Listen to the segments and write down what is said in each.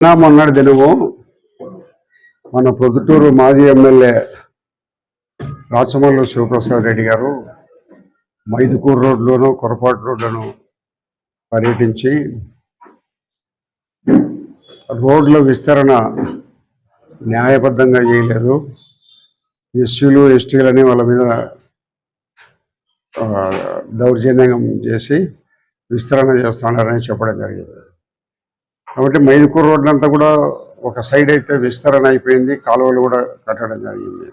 నిన్న మొన్నటి దినము మన ప్రొద్దుటూరు మాజీ ఎమ్మెల్యే రాచమల్లు శివప్రసాద్ రెడ్డి గారు మైదుకూరు రోడ్లోను కొరపాటు రోడ్లను పర్యటించి రోడ్ల విస్తరణ న్యాయబద్ధంగా చేయలేదు. ఎస్సీలు ఎస్టీలని వాళ్ళ మీద దౌర్జన్యం చేసి విస్తరణ చేస్తున్నారని చెప్పడం జరిగింది. కాబట్టి మైదుకూరు రోడ్డు అంతా కూడా ఒక సైడ్ అయితే విస్తరణ అయిపోయింది. కాలువలు కూడా కట్టడం జరిగింది.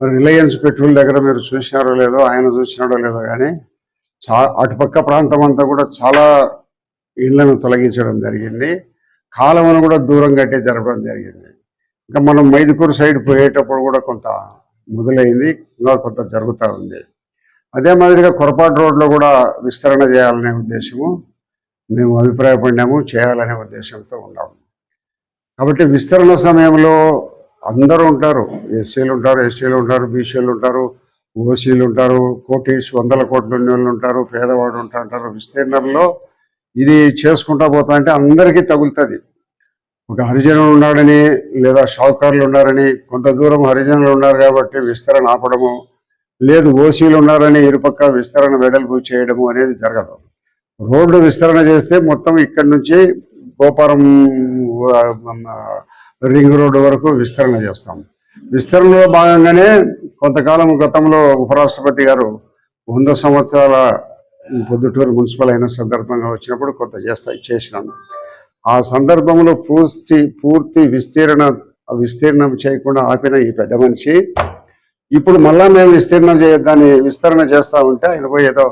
మరి రిలయన్స్ పెట్రోల్ దగ్గర మీరు చూసినారో లేదో ఆయన చూసినాడో లేదో కానీ చా అటుపక్క ప్రాంతం అంతా కూడా చాలా ఇళ్ళను తొలగించడం జరిగింది. కాలువను కూడా దూరం కట్టే జరపడం జరిగింది. ఇంకా మనం మైదుకూరు సైడ్ పోయేటప్పుడు కూడా కొంత మొదలైంది. ఇంకా కొంత జరుగుతూ ఉంది. అదే మాదిరిగా కొరపాటు రోడ్లో కూడా విస్తరణ చేయాలనే ఉద్దేశము. మేము అభిప్రాయపడినాము చేయాలనే ఉద్దేశంతో ఉన్నాము కాబట్టి విస్తరణ సమయంలో అందరూ ఉంటారు. ఎస్సీలు ఉంటారు ఎస్టీలు ఉంటారు బీసీలు ఉంటారు ఓసీలు ఉంటారు కోటీస్ వందల కోట్ల వాళ్ళు ఉంటారు పేదవాడు ఉంటారు. విస్తీర్ణంలో ఇది చేసుకుంటా పోతా అంటే అందరికీ తగులుతుంది. ఒక హరిజనులు ఉన్నాడని లేదా షావుకారులు ఉన్నారని కొంత దూరం హరిజనులు ఉన్నారు కాబట్టి విస్తరణ ఆపడము లేదు ఓసీలు ఉన్నారని ఇరుపక్క విస్తరణ వెడల్పు చేయడము అనేది జరగదు. రోడ్డు విస్తరణ చేస్తే మొత్తం ఇక్కడి నుంచి గోపురం రింగ్ రోడ్డు వరకు విస్తరణ చేస్తాం. విస్తరణలో భాగంగానే కొంతకాలం గతంలో ఉపరాష్ట్రపతి గారు వంద సంవత్సరాల పొద్దుటూరు మున్సిపల్ అయిన సందర్భంగా వచ్చినప్పుడు కొంత చేస్తా చేసినాను ఆ సందర్భంలో పూర్తి పూర్తి విస్తీర్ణ విస్తీర్ణం చేయకుండా ఆపిన ఈ పెద్ద మనిషి ఇప్పుడు మళ్ళా మేము విస్తీర్ణం చేయ దాన్ని విస్తరణ చేస్తూ ఉంటే ఆయన పోయి ఏదో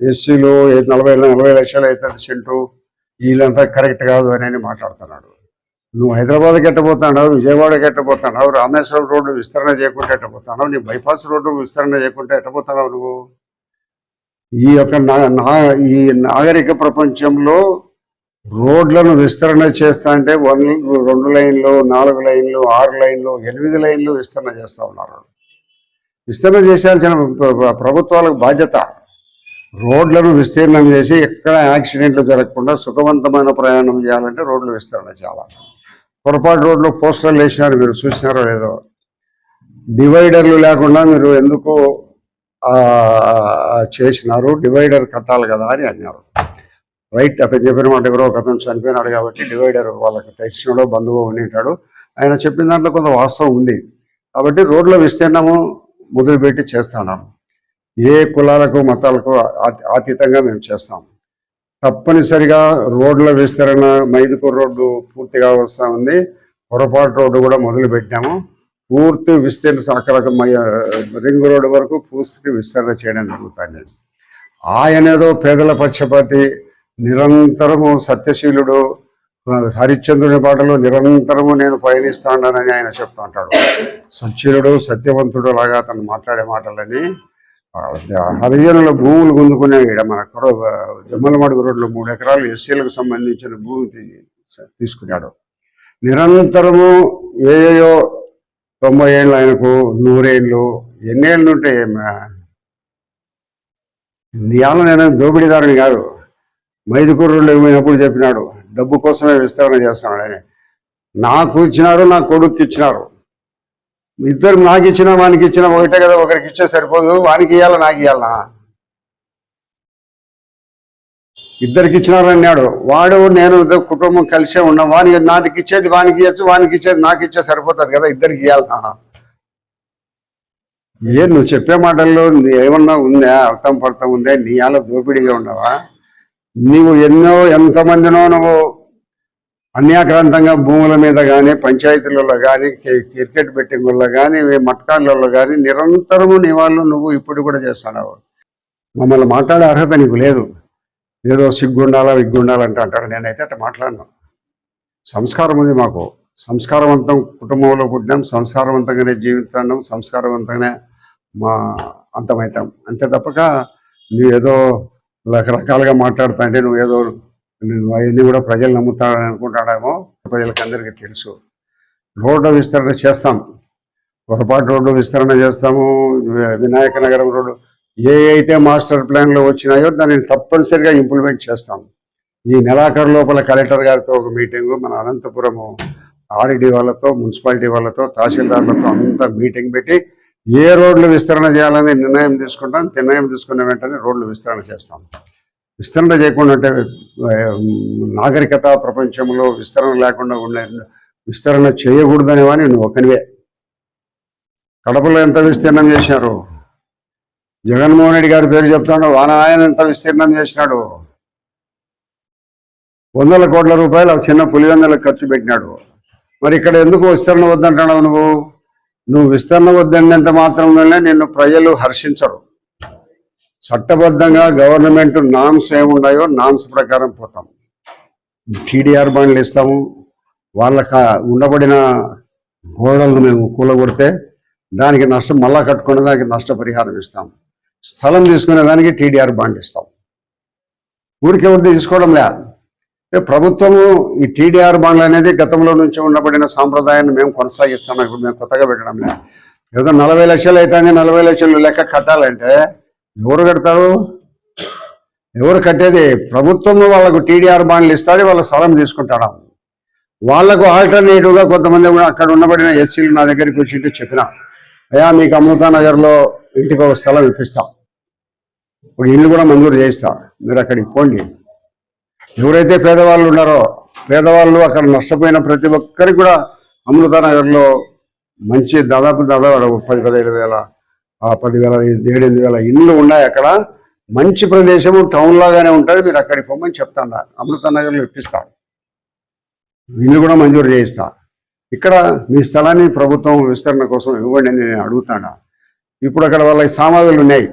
ఎస్సీలు నలభై నలభై లక్షలు అవుతుంది సెంటు. వీళ్ళంతా కరెక్ట్ కాదు అని మాట్లాడుతున్నాడు. నువ్వు హైదరాబాద్ ఎట్టబోతున్నావు విజయవాడ ఎట్టబోతున్నావు రామేశ్వరం రోడ్డు విస్తరణ చేయకుండా ఎట్టబోతున్నావు నీ బైపాస్ రోడ్డు విస్తరణ చేయకుండా ఎట్టబోతున్నావు నువ్వు? ఈ యొక్క నా నా- ఈ నాగరిక ప్రపంచంలో రోడ్లను విస్తరణ చేస్తా అంటే వన్ రెండు లైన్లు నాలుగు లైన్లు ఆరు లైన్లు ఎనిమిది లైన్లు విస్తరణ చేస్తా ఉన్నారు. విస్తరణ చేసాల్సిన ప్రభుత్వాలకు బాధ్యత రోడ్లను విస్తీర్ణం చేసి ఎక్కడ యాక్సిడెంట్లు జరగకుండా సుఖవంతమైన ప్రయాణం చేయాలంటే రోడ్లు విస్తరణ చాలా. పొరపాటు రోడ్లు పోస్టర్లు వేసినారు మీరు చూసినారో లేదో. డివైడర్లు లేకుండా మీరు ఎందుకు చేసినారు? డివైడర్ కట్టాలి కదా అని అన్నారు. రైట్ అతను చెప్పిన మాట ఎవరో ఒక అతను చనిపోయినాడు కాబట్టి డివైడర్ వాళ్ళకి తెచ్చినాడో బంధువు ఉంటాడు ఆయన చెప్పిన దాంట్లో కొంత వాస్తవం ఉంది. కాబట్టి రోడ్ల విస్తీర్ణము మొదలుపెట్టి చేస్తాను. ఏ కులాలకు మతాలకు ఆ- అతీతంగా మేము చేస్తాం. తప్పనిసరిగా రోడ్ల విస్తరణ మైదుకూరు రోడ్డు పూర్తిగా వస్తూ ఉంది. పొరపాటు రోడ్డు కూడా మొదలు పెట్టాము పూర్తి విస్తీర్ణ అక్కడ రింగ్ రోడ్డు వరకు పూర్తి విస్తరణ చేయడం జరుగుతుంది. ఆయనేదో పేదల పక్షపాతి నిరంతరము సత్యశీలుడు హరిశ్చంద్రుని పాటలో నిరంతరము నేను పయనిస్తానని ఆయన చెప్తూ ఉంటాడు. సత్యులుడు సత్యవంతుడు లాగా అతను మాట్లాడే మాటలని హరిజనుల భూములు గుంజుకునే ఈడ మన కొర జమ్మలమడుగు రోడ్లో మూడు ఎకరాలు ఎస్సీలకు సంబంధించిన భూమి తీసుకున్నాడు. నిరంతరము ఏయో తొంభై ఏళ్ళు ఆయనకు నూరేళ్ళు ఎన్నేళ్ళు ఉంటే ఇవాళ నేను దోపిడీదారుని కాదు. మైదుకూరులో పోయినప్పుడు చెప్పినాడు డబ్బు కోసమే విస్తరణ చేస్తున్నాడు నాకు ఇచ్చినారు నా కొడుకు ఇచ్చినారు. ఇద్దరు నాకు ఇచ్చిన వానికి ఇచ్చిన ఒకటే కదా ఒకరికి ఇచ్చే సరిపోదు. వానికి ఇవ్వాలా నాకు ఇవ్వాలనా ఇద్దరికి ఇచ్చినారు అన్నాడు వాడు నేను ఇద్దరు కుటుంబం కలిసే ఉన్నాం. వానికి నాదికి ఇచ్చేది వానికి ఇవ్వచ్చు వానికి ఇచ్చేది నాకు ఇచ్చే సరిపోతుంది కదా ఇద్దరికి ఇవ్వాలనా ఏ నువ్వు చెప్పే మాటల్లో ఏమన్నా ఉందా? అర్థం పడతా ఉందా? నీ అలా దోపిడీగా ఉన్నావా? నీవు ఎన్నో ఎంతమందినో నువ్వు అన్యాక్రాంతంగా భూముల మీద కానీ పంచాయతీలలో కానీ క్రికెట్ బెట్టింగుల్లో కానీ మట్కాళ్ళలో కానీ నిరంతరము నీ వాళ్ళు నువ్వు ఇప్పుడు కూడా చేస్తున్నావు. మమ్మల్ని మాట్లాడే అర్హత నీకు లేదు. ఏదో సిగ్గుండాలా విగ్గుండాలంటే అంటాడు నేనైతే అట్లా మాట్లాడను. సంస్కారం ఉంది మాకు. సంస్కారవంతం కుటుంబంలో పుట్టినాం. సంస్కారవంతంగానే జీవిస్తున్నాం. సంస్కారవంతంగానే మా అంతమవుతాం అంతే తప్పక నువ్వేదో రకరకాలుగా మాట్లాడుతా అంటే నువ్వేదో అవన్నీ కూడా ప్రజలు నమ్ముతాడని అనుకుంటాడేమో ప్రజలకు అందరికీ తెలుసు. రోడ్డు విస్తరణ చేస్తాం. పొరపాటు రోడ్డు విస్తరణ చేస్తాము. వినాయక నగరం రోడ్డు ఏ అయితే మాస్టర్ ప్లాన్లో వచ్చినాయో దానిని తప్పనిసరిగా ఇంప్లిమెంట్ చేస్తాం. ఈ నెలాఖరు లోపల కలెక్టర్ గారితో ఒక మీటింగు మన అనంతపురము ఆర్డీ వాళ్ళతో మున్సిపాలిటీ వాళ్ళతో తహసీల్దార్లతో అంతా మీటింగ్ పెట్టి ఏ రోడ్లు విస్తరణ చేయాలని నిర్ణయం తీసుకుంటాం. నిర్ణయం తీసుకున్న వెంటనే రోడ్లు విస్తరణ చేస్తాం. విస్తరణ చేయకుండా అంటే నాగరికత ప్రపంచంలో విస్తరణ లేకుండా ఉండే విస్తరణ చేయకూడదనే వాని నువ్వు ఒకనివే. కడపలో ఎంత విస్తీర్ణం చేశారు? జగన్మోహన్ రెడ్డి గారి పేరు చెప్తాడు వాన ఆయన ఎంత విస్తీర్ణం చేసినాడు? వందల కోట్ల రూపాయలు ఆ చిన్న పులివెందలకు ఖర్చు పెట్టినాడు. మరి ఇక్కడ ఎందుకు విస్తరణ వద్దంటున్నావు నువ్వు? నువ్వు విస్తరణ వద్దన్నంత మాత్రంలోనే నిన్ను ప్రజలు హర్షించరు. చట్టబద్ధంగా గవర్నమెంట్ నామ్స్ ఏమున్నాయో నామ్స్ ప్రకారం పోతాం. టీడీఆర్ బాండ్లు ఇస్తాము. వాళ్ళకి ఉండబడిన గోడలను మేము కూలగొడితే దానికి నష్టం మళ్ళా కట్టుకునే దానికి నష్టపరిహారం ఇస్తాం. స్థలం తీసుకునే దానికి టీడీఆర్ బాండ్ ఇస్తాం. ఊరికే ఉండి తీసుకోవడం లేదు ప్రభుత్వము ఈ టీడీఆర్ బాండ్లు అనేది గతంలో నుంచి ఉండబడిన సాంప్రదాయాన్ని మేము కొనసాగిస్తాం. ఇప్పుడు మేము కొత్తగా పెట్టడం లేదు ఏదో నలభై లక్షలు అయితే నలభై లక్షలు లెక్క కట్టాలంటే ఎవరు కడతారు? ఎవరు కట్టేది? ప్రభుత్వం వాళ్ళకు టీడీఆర్ బాండ్లు ఇస్తాడు వాళ్ళ స్థలం తీసుకుంటాడు వాళ్ళకు ఆల్టర్నేటివ్గా కొంతమంది కూడా అక్కడ ఉండబడిన ఎస్సీలు నా దగ్గరికి వచ్చి చెప్పిన అయ్యా మీకు అమృతా నగర్లో ఇంటికి ఒక స్థలం ఇప్పిస్తాం. ఇప్పుడు ఇల్లు కూడా మంజూరు చేయిస్తా. మీరు అక్కడికి పోండి. ఎవరైతే పేదవాళ్ళు ఉన్నారో పేదవాళ్ళు అక్కడ నష్టపోయిన ప్రతి ఒక్కరికి కూడా అమృతా నగర్లో మంచి దాదాపు దాదాపు పది పదిహేను వేల పదివేల ఏడెనిమిది వేల ఇళ్ళు ఉన్నాయి అక్కడ. మంచి ప్రదేశము టౌన్ లాగానే ఉంటుంది. మీరు అక్కడికి పొమ్మని చెప్తాను. అమృత నగర్లో ఇప్పిస్తాను ఇల్లు కూడా మంజూరు చేయిస్తా. ఇక్కడ మీ స్థలాన్ని ప్రభుత్వం విస్తరణ కోసం ఇవ్వండి అని నేను అడుగుతాను. ఇప్పుడు అక్కడ వాళ్ళకి సామాగ్రులు ఉన్నాయి.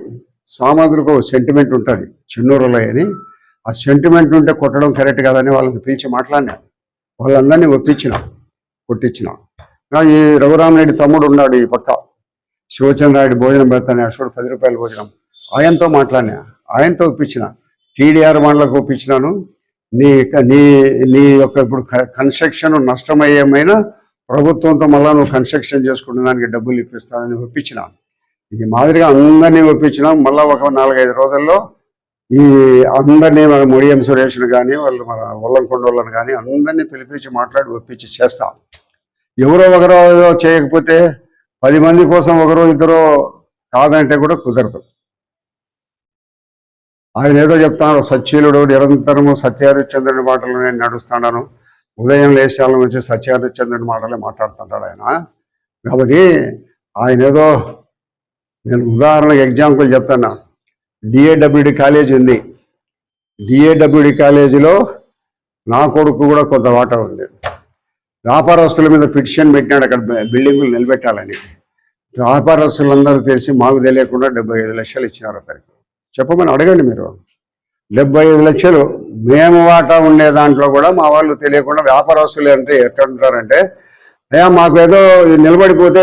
సామాగ్రికి ఒక సెంటిమెంట్ ఉంటుంది. చిన్నూరులో అని. ఆ సెంటిమెంట్ ఉంటే కొట్టడం కరెక్ట్ కాదని వాళ్ళని పిలిచి మాట్లాడినా. వాళ్ళందరినీ ఒప్పించిన. కొట్టించిన. ఈ రఘురామరెడ్డి తమ్ముడు ఉన్నాడు ఈ పక్క. శివచంద్రాయుడు భోజనం పెడతాను అసలు పది రూపాయల భోజనం. ఆయనతో మాట్లాడినా ఆయనతో ఒప్పించిన టీడీఆర్ మండలకు ఒప్పించినాను. నీ నీ నీ యొక్క ఇప్పుడు కన్స్ట్రక్షన్ నష్టమయ్యేమైనా ప్రభుత్వంతో మళ్ళా నువ్వు కన్స్ట్రక్షన్ చేసుకునే దానికి డబ్బులు ఇప్పిస్తానని ఒప్పించినాను ఇది మాదిరిగా అందరినీ ఒప్పించినాం మళ్ళీ ఒక నాలుగైదు రోజుల్లో ఈ అందరినీ మన ముడియం సురేష్ను కానీ వాళ్ళు మన ఒల్లంకొండ వాళ్ళని కానీ అందరినీ పిలిపించి మాట్లాడి ఒప్పించి చేస్తాం. ఎవరో ఒకరో చేయకపోతే పది మంది కోసం ఒకరో ఇద్దరు కాదంటే కూడా కుదరదు. ఆయన ఏదో చెప్తాను సచ్చీలుడు నిరంతరము సత్యహరిశ్చంద్రుని మాటలు నేను నడుస్తున్నాను ఉదయం లేచాల నుంచి సత్యహరిశ్చంద్రుని మాటలే మాట్లాడుతుంటాడు ఆయన. కాబట్టి ఆయన ఏదో నేను ఉదాహరణకు ఎగ్జాంపుల్ చెప్తాను. డిఏడబ్ల్యూడి కాలేజ్ ఉంది. డిఏడబ్ల్యూడి కాలేజీలో నా కొడుకు కూడా కొంత వాటా ఉంది. వ్యాపారస్తుల మీద పిటిషన్ పెట్టినాడు అక్కడ బిల్డింగులు నిలబెట్టాలని. వ్యాపారస్తులందరూ తెలిసి మాకు తెలియకుండా డెబ్బై ఐదు లక్షలు ఇచ్చినారు అతనికి. చెప్పమని అడగండి మీరు. డెబ్బై ఐదు లక్షలు మేము వాటా ఉండే దాంట్లో కూడా మా వాళ్ళు తెలియకుండా వ్యాపారస్తులు అంటే ఎట్లా ఉంటారంటే అయ్యా మాకు ఏదో నిలబడిపోతే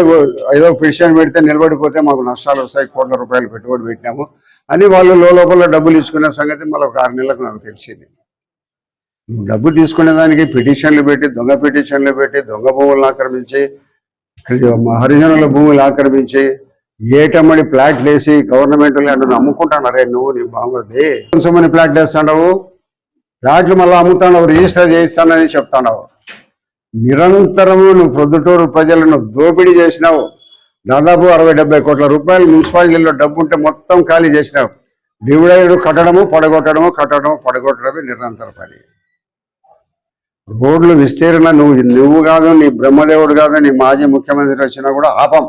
ఏదో పిటిషన్ పెడితే నిలబడిపోతే మాకు నష్టాలు వస్తాయి కోట్ల రూపాయలు పెట్టుబడి పెట్టినాము అని వాళ్ళు లోపల డబ్బులు ఇచ్చుకునే సంగతి మళ్ళీ ఒక ఆరు నెలలకు నాకు తెలిసింది. డబ్బు తీసుకునే దానికి పిటిషన్లు పెట్టి దొంగ పిటిషన్లు పెట్టి దొంగ భూములను ఆక్రమించి హరిజనుల భూములు ఆక్రమించి ఏటమ్మడి ఫ్లాట్లు వేసి గవర్నమెంట్ ల్యాండ్ అమ్ముకుంటానరే నువ్వు నీ బాగుంది కొంచెమని ఫ్లాట్లు వేస్తాడవు. ప్లాట్లు మళ్ళీ అమ్ముతాడవు రిజిస్టర్ చేయిస్తానని చెప్తాడవు. నిరంతరము నువ్వు ప్రొద్దుటూరు ప్రజలను దోపిడీ చేసినావు. దాదాపు అరవై డెబ్బై కోట్ల రూపాయలు మున్సిపాలిటీలో డబ్బు ఉంటే మొత్తం ఖాళీ చేసినావు. డివిడైడ్ కట్టడము పడగొట్టడము కట్టడము పడగొట్టడమే నిరంతర పని. రోడ్లు విస్తీర్ణ నువ్వు నువ్వు కాదు నీ బ్రహ్మదేవుడు కాదు నీ మాజీ ముఖ్యమంత్రి వచ్చినా కూడా ఆపం.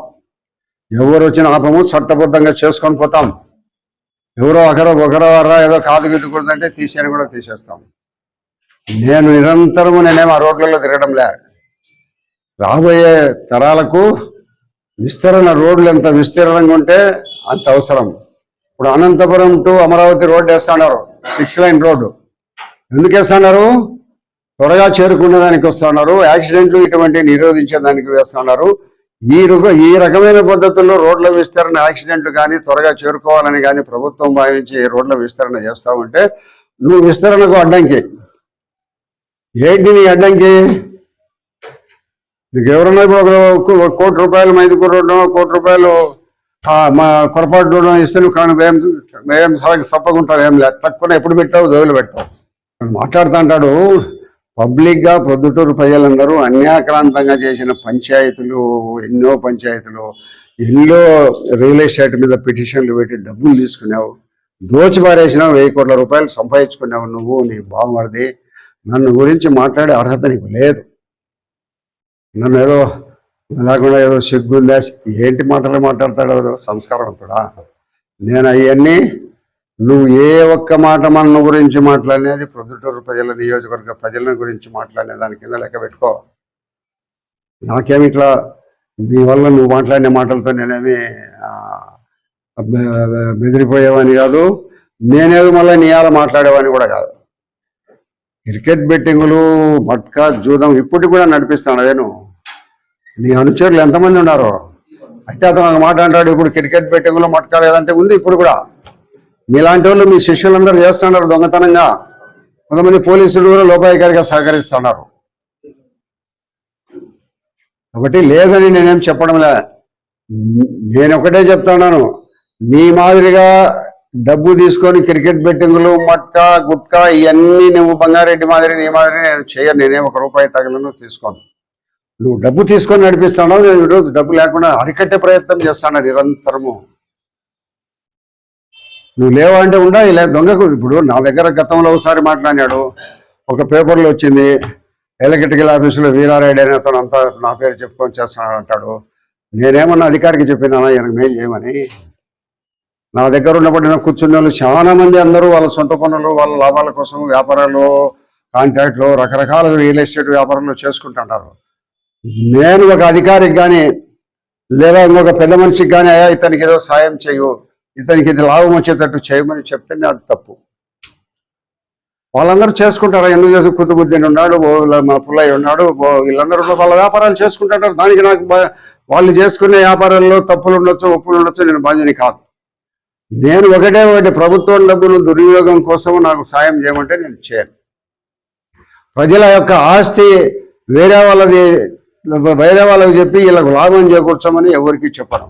ఎవరు వచ్చిన ఆపము చట్టబద్ధంగా చేసుకొని పోతాం. ఎవరో ఒకరో ఒకరో వరా ఏదో కాదు గిద్దుకూడదంటే తీసేయని కూడా తీసేస్తాం. నేను నిరంతరము నేనేమో ఆ రోడ్లలో తిరగడం లే. రాబోయే తరాలకు విస్తరణ రోడ్లు ఎంత విస్తీర్ణంగా ఉంటే అంత అవసరం. ఇప్పుడు అనంతపురం టు అమరావతి రోడ్డు వేస్తున్నారు సిక్స్ లైన్ రోడ్డు. ఎందుకు వేస్తున్నారు? త్వరగా చేరుకునేదానికి వస్తున్నారు యాక్సిడెంట్లు ఇటువంటి నిరోధించేదానికి వేస్తున్నారు. ఈ ఈ రకమైన పద్ధతుల్లో రోడ్ల విస్తరణ యాక్సిడెంట్లు కానీ త్వరగా చేరుకోవాలని కానీ ప్రభుత్వం భావించి రోడ్ల విస్తరణ చేస్తామంటే నువ్వు విస్తరణకు అడ్డంకి. ఏంటి నీ అడ్డంకి? నీకు ఎవరన్నా ఇప్పుడు ఒక కోటి రూపాయలు మైదుకు రోడ్డు కోటి రూపాయలు మా పొరపాటు రోడ్డు ఇస్తే నువ్వు కానీ మేము మేము సగం ఏం లేదు తక్కువ ఎప్పుడు పెట్టావు జోలు పెట్టావు. మాట్లాడుతూ అంటాడు పబ్లిక్గా ప్రొద్దుటూరు ప్రజలందరూ అన్యాక్రాంతంగా చేసిన పంచాయతీలు ఎన్నో పంచాయతీలు ఎన్నో రియల్ ఎస్టేట్ మీద పిటిషన్లు పెట్టి డబ్బులు తీసుకున్నావు దోచి వెయ్యి కోట్ల రూపాయలు సంపాదించుకున్నావు నువ్వు నీ బావమరిది. నన్ను గురించి మాట్లాడే అర్హత నీకు లేదు. నన్ను ఏదో లేకుండా ఏదో సిగ్గుందా? ఏంటి మాటలు మాట్లాడతాడు సంస్కారవంతుడా నేను అవన్నీ నువ్వు ఏ ఒక్క మాట మన గురించి మాట్లాడినది ప్రొద్దుటూరు ప్రజల నియోజకవర్గ ప్రజల గురించి మాట్లాడిన దాని కింద లెక్క పెట్టుకో. నాకేమి ఇట్లా నీ వల్ల నువ్వు మాట్లాడిన మాటలతో నేనేమి ఆ, బెదిరిపోయేవాని కాదు నేనేది మళ్ళీ నీ ఆల మాట్లాడేవాని కూడా కాదు. క్రికెట్ బెట్టింగులు మట్కా జూదం ఇప్పటికి కూడా నడిపిస్తాను నేను నీ అనుచరులు ఎంతమంది ఉన్నారు. అయితే అతను ఒక మాట అంటాడు ఇప్పుడు క్రికెట్ బెట్టింగులు మట్కా లేదంటే ఉంది ఇప్పుడు కూడా. మీలాంటి వాళ్ళు మీ శిష్యులందరూ చేస్తున్నారు దొంగతనంగా. కొంతమంది పోలీసులు కూడా లోపాయికారిగా సహకరిస్తున్నారు. కాబట్టి లేదని నేనేం చెప్పడం లే. నేను ఒకటే చెప్తున్నాను నీ మాదిరిగా డబ్బు తీసుకొని క్రికెట్ బెట్టింగులు మట్కా గుట్కా ఇవన్నీ నువ్వు బంగారెడ్డి మాదిరి నీ మాదిరి నేను చేయను. నేనేం ఒక రూపాయి తగలను తీసుకోను. నువ్వు డబ్బు తీసుకొని నడిపిస్తున్నావు నేను ఈరోజు డబ్బు లేకుండా అరికట్టే ప్రయత్నం చేస్తాను నిరంతరము. నువ్వు లేవా అంటే ఉండా ఇలా దొంగకు ఇప్పుడు నా దగ్గర గతంలో ఒకసారి మాట్లాడినాడు. ఒక పేపర్లో వచ్చింది ఎలక్ట్రికల్ ఆఫీసులో వీరారెడ్డి అనే అతను అంతా నా పేరు చెప్పుకొని చేస్తాను అంటాడు. నేనేమన్నా అధికారికి చెప్పినా ఈయనకు మెయిల్ చేయమని? నా దగ్గర ఉన్నప్పుడు నేను కూర్చున్న వాళ్ళు చాలా మంది అందరూ వాళ్ళ సొంత పనులు వాళ్ళ లాభాల కోసం వ్యాపారాలు కాంట్రాక్ట్లు రకరకాల రియల్ ఎస్టేట్ వ్యాపారంలో చేసుకుంటుంటారు. నేను ఒక అధికారికి కానీ లేదా ఇంకొక పెద్ద మనిషికి కానీ అయ్యా ఇతనికి ఏదో సాయం చేయు. ఇతనికి ఇది లాభం వచ్చేటట్టు చేయమని చెప్తేనే అది తప్పు. వాళ్ళందరూ చేసుకుంటారు? ఎందుకు చేసి కుతుబుద్దీన్ ఉన్నాడు ఓ మా పుల్లయ్య ఉన్నాడు వీళ్ళందరూ వాళ్ళ వ్యాపారాలు చేసుకుంటారు. దానికి నాకు వాళ్ళు చేసుకునే వ్యాపారాల్లో తప్పులు ఉండొచ్చు ఒప్పులు ఉండొచ్చు నేను బాధ్యని కాదు. నేను ఒకటే ఒకటి ప్రభుత్వం డబ్బును దుర్వినియోగం కోసం నాకు సాయం చేయమంటే నేను చేయను. ప్రజల యొక్క ఆస్తి వేరే వాళ్ళది వేరే వాళ్ళకి చెప్పి వీళ్ళకు లాభం చేకూర్చమని ఎవరికి చెప్పను.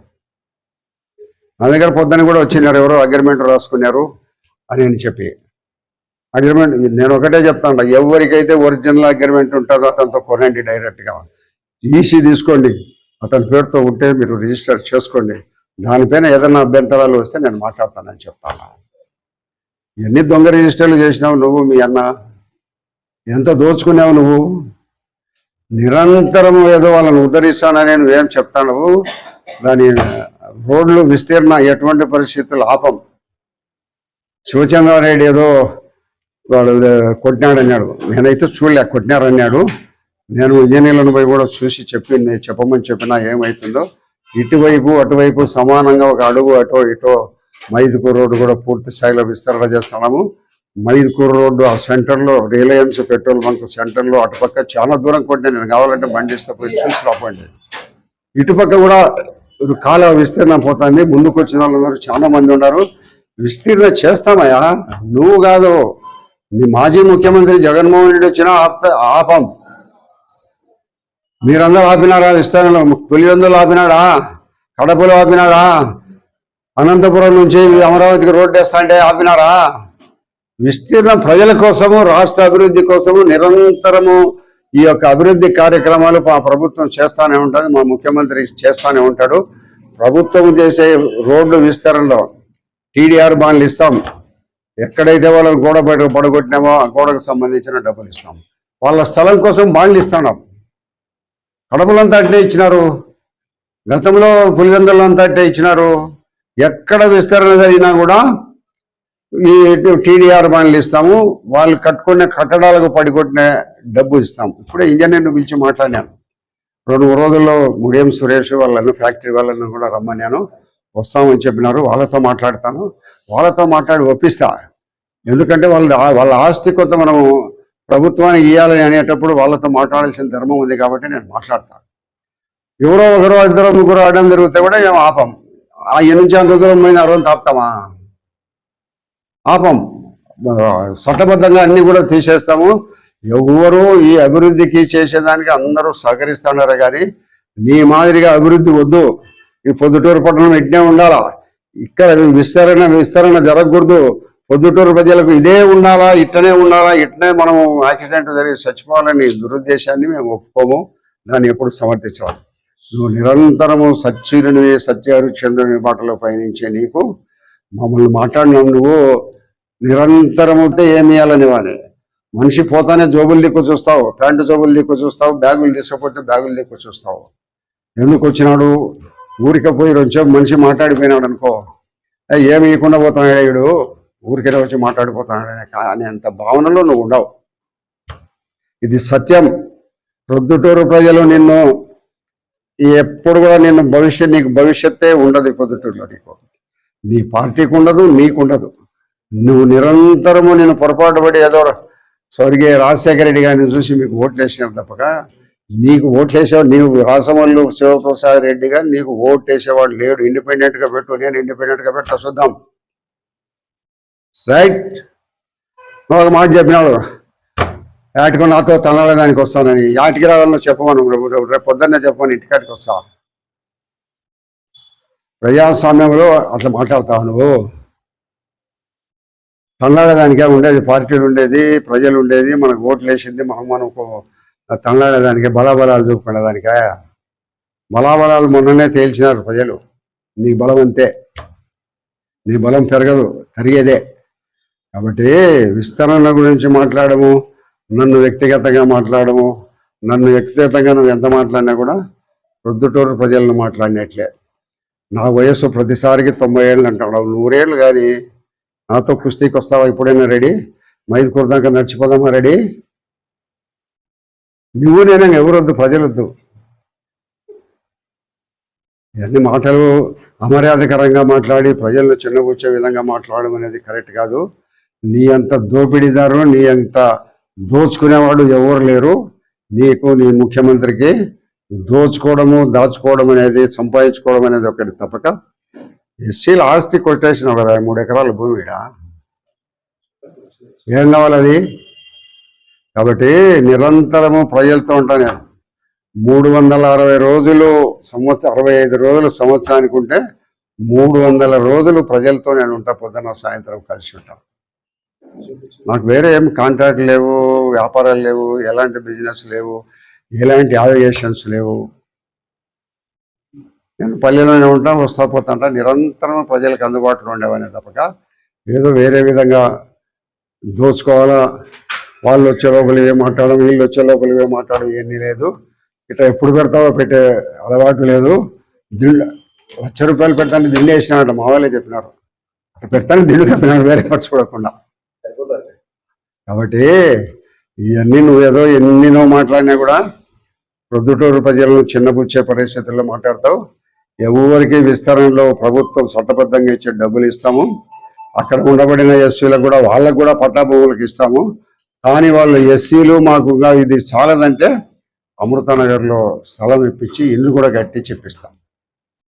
నా దగ్గర పొద్దున కూడా వచ్చినారు ఎవరో అగ్రిమెంట్ రాసుకున్నారు అని అని చెప్పి. అగ్రిమెంట్ నేను ఒకటే చెప్తాను ఎవరికైతే ఒరిజినల్ అగ్రిమెంట్ ఉంటుందో అతనితో కొనండి డైరెక్ట్గా ఈసీ తీసుకోండి అతని పేరుతో ఉంటే మీరు రిజిస్టర్ చేసుకోండి. దానిపైన ఏదైనా అభ్యంతరాలు వస్తే నేను మాట్లాడతానని చెప్తాను. ఎన్ని దొంగ రిజిస్టర్లు చేసినావు నువ్వు మీ అన్న? ఎంత దోచుకున్నావు నువ్వు? నిరంతరం ఏదో వాళ్ళని ఉద్ధరిస్తానని నువ్వేం చెప్తాను దాని రోడ్లు విస్తీర్ణ ఎటువంటి పరిస్థితులు ఆపం. శివచంద్రారెడ్డి ఏదో వాడు కొట్టినాడన్నాడు. నేనైతే చూడలే కొట్టినారన్నాడు. నేను ఇంజనీర్లను పోయి కూడా చూసి చెప్పి చెప్పమని చెప్పినా ఏమవుతుందో ఇటువైపు అటువైపు సమానంగా ఒక అడుగు అటో ఇటో మైదుకూరు రోడ్డు కూడా పూర్తి స్థాయిలో విస్తరణ చేస్తున్నాము. మైదుకూరు రోడ్డు ఆ సెంటర్లో రిలయన్స్ పెట్రోల్ బంక్ సెంటర్లో అటుపక్క చాలా దూరం కొట్టినా నేను కావాలంటే బండి ఇస్తే పోయి చూసి రాపండి. ఇటుపక్క కూడా ఇది కాలువ విస్తీర్ణం పోతుంది. ముందుకు వచ్చిన వాళ్ళు చాలా మంది ఉన్నారు. విస్తీర్ణ చేస్తామయ్యా. నువ్వు కాదు. నీ మాజీ ముఖ్యమంత్రి జగన్మోహన్ రెడ్డి వచ్చినా ఆపం మీరందరూ ఆపినారా విస్తరణలో? పులివెందులు ఆపినాడా? కడపలో ఆపినాడా? అనంతపురం నుంచి అమరావతికి రోడ్డు వేస్తా అంటే ఆపినారా? విస్తీర్ణ ప్రజల కోసము రాష్ట్ర అభివృద్ధి కోసము నిరంతరము ఈ యొక్క అభివృద్ధి కార్యక్రమాలు మా ప్రభుత్వం చేస్తానే ఉంటుంది మా ముఖ్యమంత్రి చేస్తానే ఉంటాడు. ప్రభుత్వం చేసే రోడ్లు విస్తరణలో టీడీఆర్ బాండ్లు ఇస్తాం. ఎక్కడైతే వాళ్ళని గోడ బయట పడగొట్టినామో ఆ గోడకు సంబంధించిన డబ్బులు ఇస్తాం. వాళ్ళ స్థలం కోసం బాండ్లు ఇస్తున్నాం. కడపలంతా అట్టే ఇచ్చినారు. గతంలో పులిగందులంతా అట్టే ఇచ్చినారు. ఎక్కడ విస్తరణ జరిగినా కూడా ఈ టీడీఆర్ బాండ్లు ఇస్తాము వాళ్ళు కట్టుకునే కట్టడాలకు పడికొట్టిన డబ్బు ఇస్తాము. ఇప్పుడే ఇంజనీర్ని పిలిచి మాట్లాడాను రెండు రోజుల్లో ముడియం సురేష్ వాళ్ళను ఫ్యాక్టరీ వాళ్ళను కూడా రమ్మన్నాను. వస్తామని చెప్పినారు వాళ్ళతో మాట్లాడతాను. వాళ్ళతో మాట్లాడి ఒప్పిస్తా. ఎందుకంటే వాళ్ళ వాళ్ళ ఆస్తి కొంత మనము ప్రభుత్వానికి ఇవ్వాలి అనేటప్పుడు వాళ్ళతో మాట్లాడాల్సిన ధర్మం ఉంది కాబట్టి నేను మాట్లాడతాను ఎవరో ఒకరో ఇద్దరు ముగ్గురు ఆడడం జరిగితే కూడా ఏం ఆపం. ఆ ఈ నుంచి అంత దూరం పోయిన ఆ రోజు తాపుతామా? ఆపం చట్టబద్ధంగా అన్ని కూడా తీసేస్తాము. ఎవరు ఈ అభివృద్ధికి చేసేదానికి అందరూ సహకరిస్తున్నారు కానీ నీ మాదిరిగా అభివృద్ధి వద్దు. ఈ పొద్దుటూరు పట్టణం ఇట్నే ఉండాలా? ఇక్కడ విస్తరణ విస్తరణ జరగకూడదు. పొద్దుటూరు ప్రజలకు ఇదే ఉండాలా ఇట్టనే ఉండాలా ఇట్టనే మనం యాక్సిడెంట్ జరిగి చచ్చిపోవాలని దురుద్దేశాన్ని మేము ఒప్పుకోము. దాన్ని ఎప్పుడు సమర్థించాలి నువ్వు నిరంతరము సత్యుని సత్య బాటలో పయనించే నీకు మమ్మల్ని మాట్లాడినావు నువ్వు. నిరంతరము ఏమి ఇవ్వాలని వాని మనిషి పోతానే జోబులు దిక్కు చూస్తావు. ప్యాంటు జోబులు దిక్కు చూస్తావు. బ్యాగులు తీసుకపోతే బ్యాగులు దిక్కు చూస్తావు. ఎందుకు వచ్చినాడు? ఊరికే పోయి వచ్చే మనిషి మాట్లాడిపోయినాడు అనుకో. ఏమి ఇవ్వకుండా పోతున్నాడు వీడు? ఊరికే వచ్చి మాట్లాడిపోతున్నాడు అనే అంత అనేంత భావనలో నువ్వు ఉండవు. ఇది సత్యం. ప్రొద్దుటూరు ప్రజలు నిన్ను ఎప్పుడు కూడా నిన్ను భవిష్యత్ నీకు భవిష్యత్తే ఉండదు పొద్దుటూరులో నీకు. నీ పార్టీకి ఉండదు నీకు ఉండదు నువ్వు నిరంతరము నేను పొరపాటు పడి ఏదో స్వర్గీయ రాజశేఖర రెడ్డి గారిని చూసి మీకు ఓట్లు తప్పక. నీకు ఓట్లేసేవాడు నీవు రాసమల్లు శివప్రసాద్ రెడ్డి గారు నీకు ఓట్లేసేవాడు లేడు. ఇండిపెండెంట్గా పెట్టు నేను ఇండిపెండెంట్గా చూద్దాం. రైట్ ఒక మాట చెప్పినాడు యాటికి నాతో తనడానికి వస్తానని. యాటికి రావాలని చెప్పమను. రేపు- పొద్దున్నే చెప్పమని ఇంటికాటికి వస్తా. ప్రజాస్వామ్యంలో అట్లా మాట్లాడతావు నువ్వు. తనలాడేదానికే ఉండేది పార్టీలు ఉండేది ప్రజలు ఉండేది మనకు ఓట్లు వేసింది మనం మనకు తనలాడేదానికి బలాబలాలు చూపుకునేదానికే? బలాబలాలు మొన్ననే తేల్చినారు ప్రజలు. నీ బలం అంతే. నీ బలం పెరగదు కరిగేదే కాబట్టి విస్తరణ గురించి మాట్లాడము నన్ను వ్యక్తిగతంగా మాట్లాడము నన్ను వ్యక్తిగతంగా నువ్వు ఎంత మాట్లాడినా కూడా ప్రొద్దుటూరు ప్రజలను మాట్లాడినట్లే. నా వయస్సు ప్రతిసారికి తొంభై ఏళ్ళు అంటాడు. నూరేళ్ళు కానీ నాతో కుస్తీకి వస్తావా? ఇప్పుడైనా రెడీ? మైదుకూరు దాకా నడిచిపోదామా? రెడీ? నువ్వు నేను ఎవరొద్దు? ప్రజలొద్దు. ఇవన్నీ మాటలు అమర్యాదకరంగా మాట్లాడి ప్రజలను చిన్నబుచ్చే విధంగా మాట్లాడడం అనేది కరెక్ట్ కాదు. నీ అంత దోపిడీదారు నీ అంత దోచుకునేవాడు ఎవరు లేరు. నీకు నీ ముఖ్యమంత్రికి దోచుకోవడము దాచుకోవడం అనేది సంపాదించుకోవడం అనేది ఒకటి తప్పక. ఎస్సీల ఆస్తి కొట్టేసిన కదా మూడు ఎకరాల భూమి ఏం కావాలి అది? కాబట్టి నిరంతరము ప్రజలతో ఉంటాను నేను. మూడు వందల అరవై రోజులు సంవత్సరం అరవై ఐదు రోజులు సంవత్సరానికి ఉంటే మూడు వందల రోజులు ప్రజలతో నేను ఉంటా పొద్దున్న సాయంత్రం కలిసి ఉంటాను నాకు వేరే ఏం కాంట్రాక్ట్ లేవు వ్యాపారాలు లేవు ఎలాంటి బిజినెస్ లేవు. ఎలాంటి అలిగేషన్స్ లేవు. నేను పల్లెలోనే ఉంటా వస్తా పోతుంటా నిరంతరం ప్రజలకు అందుబాటులో ఉండేవాడిని తప్పక. ఏదో వేరే విధంగా దోచుకోవాలా వాళ్ళు వచ్చే లోపల ఇవే మాట్లాడడం వీళ్ళు వచ్చే లోపల ఇవే మాట్లాడడం ఇవన్నీ లేదు. ఇట్లా ఎప్పుడు పెడతావో పెట్టే అలవాటు లేదు. దిండు లక్ష రూపాయలు పెడతాను దిండు వేసినాడు మా వాళ్ళే చెప్పినారు. అట్లా పెడతాను దిండు కప్పినాడు వేరే ఖర్చు చూడకుండా. కాబట్టి ఇవన్నీ నువ్వేదో ఎన్నినో మాట్లాడినా కూడా ప్రొద్దుటూరు ప్రజలను చిన్నపుచ్చే పరిస్థితుల్లో మాట్లాడతావు. ఎవరికి విస్తరణలో ప్రభుత్వం చట్టబద్ధంగా ఇచ్చే డబ్బులు ఇస్తాము. అక్కడ ఉండబడిన ఎస్సీలకు కూడా వాళ్ళకు కూడా పట్టా భూములకు ఇస్తాము. కానీ వాళ్ళు ఎస్సీలు మాకు ఇది చాలదంటే అమృతనగర్లో స్థలం ఇప్పించి ఇల్లు కూడా కట్టి చెప్పిస్తాం.